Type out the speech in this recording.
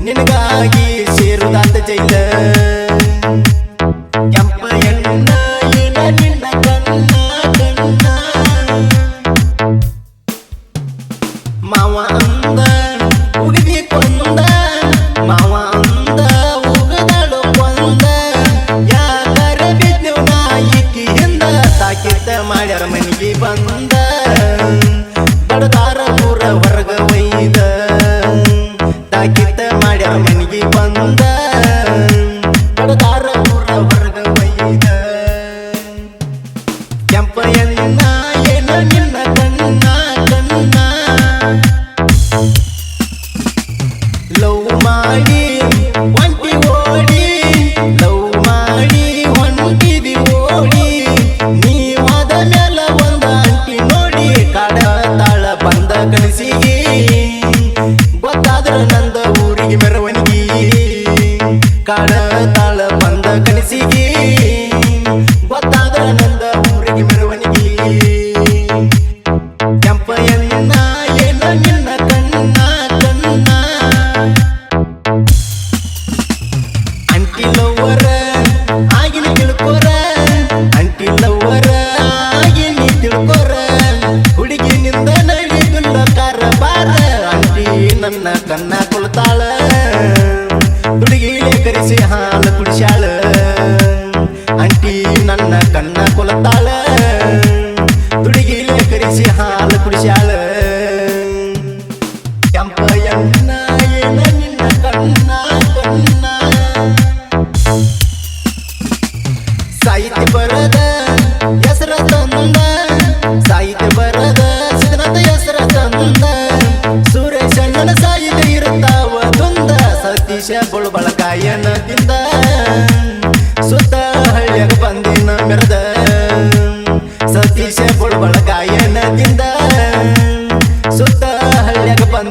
ನಿನಗಾಗಿ ಸೇರುದಾತ ಜೈಲ. ಕೆಂಪ ಎನ್ನ ಏನ ನಿನ್ನ ಕಣ್ಣ ಕಣ್ಣ. ಮಾವ ಅಂದ ಉಗಿದಿ ಕೊಂದ ಮಾವ ನಂದ ಊರಿಗೆ ಮೆರವಣಿಗೆ ಕಾಡ ನನ್ನ ಕಣ್ಣ ಕೊಳ್ತಾಳ. ಹುಡುಗಿಲೆ ಕರೆಸಿ ಹಾಲು ಕುಡಿಸ್ಯಾಳ. ಅಂಟಿ ನನ್ನ ಕಣ್ಣ ಕೊಲತಾಳ. ಹುಡುಗಿಲೆ ಕರೆಸಿ ಹಾಲು ಕುಡಿಸ್ಯಾಳ.